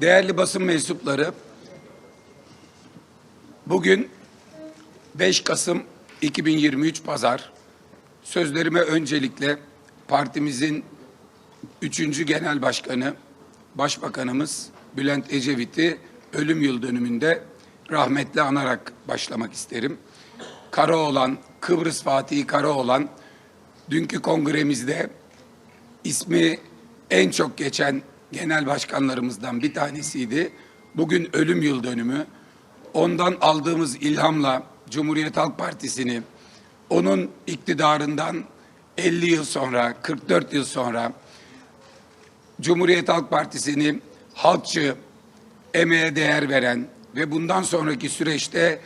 Değerli basın mensupları, bugün 5 Kasım 2023 Pazar. Sözlerime öncelikle partimizin 3. Genel Başkanı, Başbakanımız Bülent Ecevit'i ölüm yıl dönümünde rahmetle anarak başlamak isterim. Karaoğlan, Kıbrıs Fatih Karaoğlan, dünkü kongremizde ismi en çok geçen genel başkanlarımızdan bir tanesiydi. Bugün ölüm yıl dönümü. Ondan aldığımız ilhamla Cumhuriyet Halk Partisi'ni onun iktidarından 50 yıl sonra, 44 yıl sonra Cumhuriyet Halk Partisi'ni halkçı, emeğe değer veren ve bundan sonraki süreçte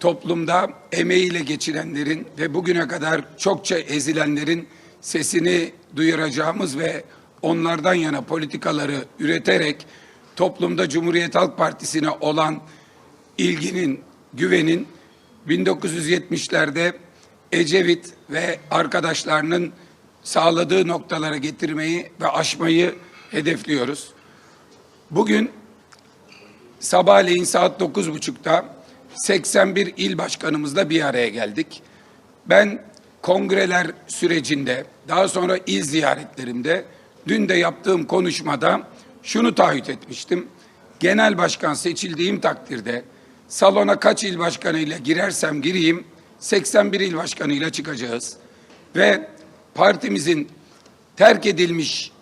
toplumda emeğiyle geçirenlerin ve bugüne kadar çokça ezilenlerin sesini duyuracağımız ve onlardan yana politikaları üreterek toplumda Cumhuriyet Halk Partisi'ne olan ilginin, güvenin 1970'lerde Ecevit ve arkadaşlarının sağladığı noktalara getirmeyi ve aşmayı hedefliyoruz. Bugün sabahleyin saat 9.30'da 81 il başkanımızla bir araya geldik. Ben kongreler sürecinde, daha sonra il ziyaretlerimde, dün de yaptığım konuşmada şunu taahhüt etmiştim. Genel başkan seçildiğim takdirde salona kaç il başkanıyla girersem gireyim 81 il başkanıyla çıkacağız. Ve partimizin terk edilmiş,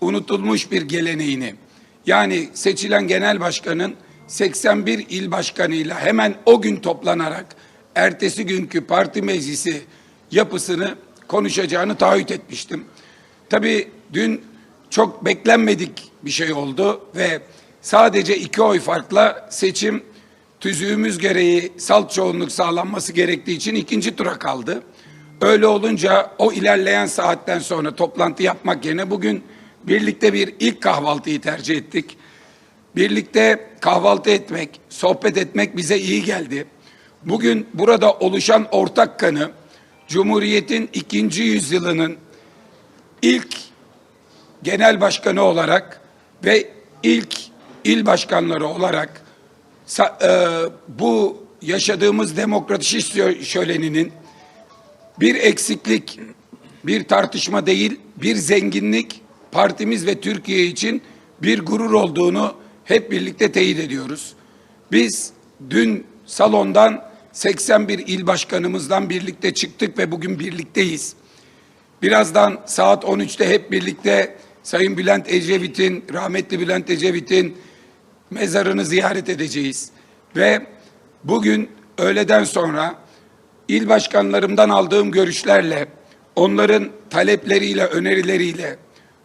unutulmuş bir geleneğini yani seçilen genel başkanın 81 il başkanıyla hemen o gün toplanarak ertesi günkü parti meclisi yapısını konuşacağını taahhüt etmiştim. Tabii dün çok beklenmedik bir şey oldu ve sadece iki oy farkla seçim tüzüğümüz gereği salt çoğunluk sağlanması gerektiği için ikinci tura kaldı. Öyle olunca o ilerleyen saatten sonra toplantı yapmak yerine bugün birlikte bir ilk kahvaltıyı tercih ettik. Birlikte kahvaltı etmek, sohbet etmek bize iyi geldi. Bugün burada oluşan ortak kanı Cumhuriyet'in ikinci yüzyılının ilk genel başkanı olarak ve ilk il başkanları olarak e, bu yaşadığımız demokratik şöleninin bir eksiklik, bir tartışma değil, bir zenginlik partimiz ve Türkiye için bir gurur olduğunu hep birlikte teyit ediyoruz. Biz dün salondan 81 il başkanımızdan birlikte çıktık ve bugün birlikteyiz. Birazdan saat 13'te hep birlikte Sayın Bülent Ecevit'in, rahmetli Bülent Ecevit'in mezarını ziyaret edeceğiz. Ve bugün öğleden sonra il başkanlarımdan aldığım görüşlerle, onların talepleriyle, önerileriyle,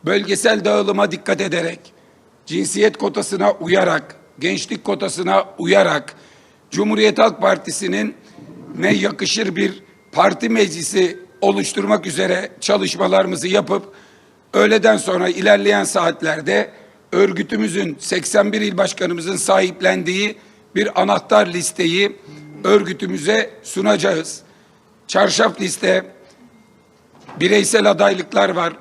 bölgesel dağılıma dikkat ederek, cinsiyet kotasına uyarak, gençlik kotasına uyarak, Cumhuriyet Halk Partisi'nin ne yakışır bir parti meclisi oluşturmak üzere çalışmalarımızı yapıp, öğleden sonra ilerleyen saatlerde örgütümüzün 81 il başkanımızın sahiplendiği bir anahtar listeyi örgütümüze sunacağız. Çarşaf liste, bireysel adaylıklar var.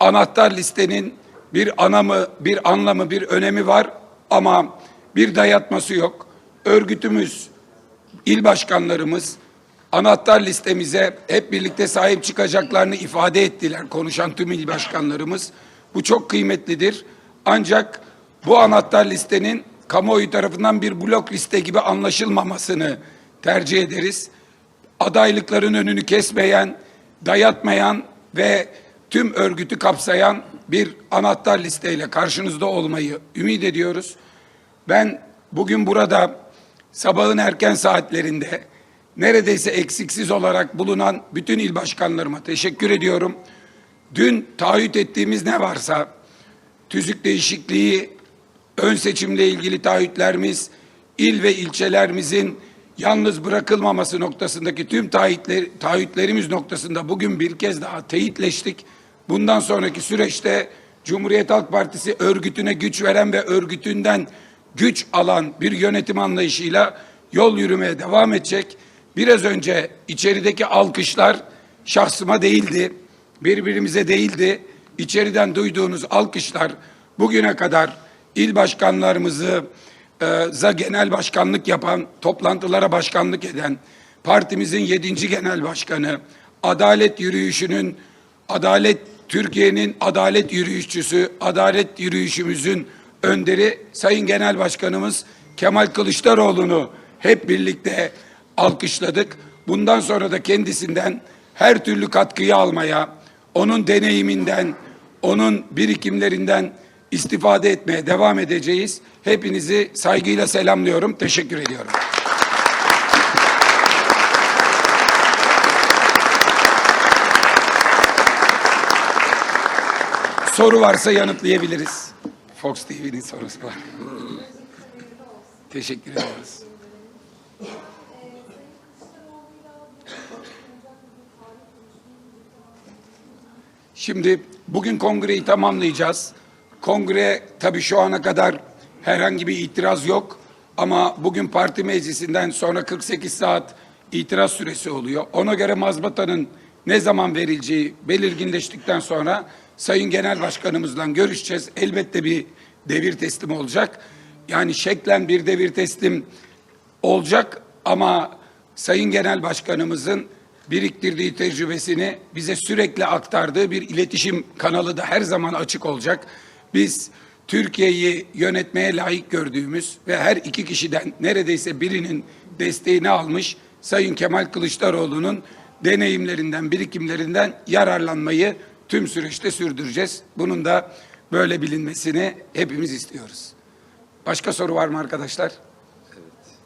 Anahtar listenin bir anamı, bir anlamı, bir önemi var ama bir dayatması yok. Örgütümüz, il başkanlarımız anahtar listemize hep birlikte sahip çıkacaklarını ifade ettiler konuşan tüm il başkanlarımız. Bu çok kıymetlidir. Ancak bu anahtar listenin kamuoyu tarafından bir blok liste gibi anlaşılmamasını tercih ederiz. Adaylıkların önünü kesmeyen, dayatmayan ve tüm örgütü kapsayan bir anahtar listeyle karşınızda olmayı ümit ediyoruz. Ben bugün burada sabahın erken saatlerinde neredeyse eksiksiz olarak bulunan bütün il başkanlarıma teşekkür ediyorum. Dün taahhüt ettiğimiz ne varsa tüzük değişikliği, ön seçimle ilgili taahhütlerimiz, il ve ilçelerimizin yalnız bırakılmaması noktasındaki tüm taahhütler, taahhütlerimiz noktasında bugün bir kez daha teyitleştik. Bundan sonraki süreçte Cumhuriyet Halk Partisi örgütüne güç veren ve örgütünden güç alan bir yönetim anlayışıyla yol yürümeye devam edecek. Biraz önce içerideki alkışlar şahsıma değildi, birbirimize değildi. İçeriden duyduğunuz alkışlar bugüne kadar il başkanlarımızı e, za genel başkanlık yapan, toplantılara başkanlık eden, partimizin yedinci genel başkanı, adalet yürüyüşünün, adalet Türkiye'nin adalet yürüyüşçüsü, adalet yürüyüşümüzün önderi Sayın Genel Başkanımız Kemal Kılıçdaroğlu'nu hep birlikte alkışladık. Bundan sonra da kendisinden her türlü katkıyı almaya, onun deneyiminden, onun birikimlerinden istifade etmeye devam edeceğiz. Hepinizi saygıyla selamlıyorum. Teşekkür ediyorum. Soru varsa yanıtlayabiliriz. Fox TV'nin sorusu var. Teşekkür ediyoruz. Şimdi bugün kongreyi tamamlayacağız. Kongre tabii şu ana kadar herhangi bir itiraz yok. Ama bugün parti meclisinden sonra 48 saat itiraz süresi oluyor. Ona göre mazbatanın ne zaman verileceği belirginleştikten sonra Sayın Genel Başkanımızla görüşeceğiz. Elbette bir devir teslim olacak. Yani şeklen bir devir teslim olacak ama Sayın Genel Başkanımızın biriktirdiği tecrübesini bize sürekli aktardığı bir iletişim kanalı da her zaman açık olacak. Biz Türkiye'yi yönetmeye layık gördüğümüz ve her iki kişiden neredeyse birinin desteğini almış Sayın Kemal Kılıçdaroğlu'nun deneyimlerinden, birikimlerinden yararlanmayı tüm süreçte sürdüreceğiz. Bunun da böyle bilinmesini hepimiz istiyoruz. Başka soru var mı arkadaşlar?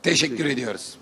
Teşekkür ediyoruz.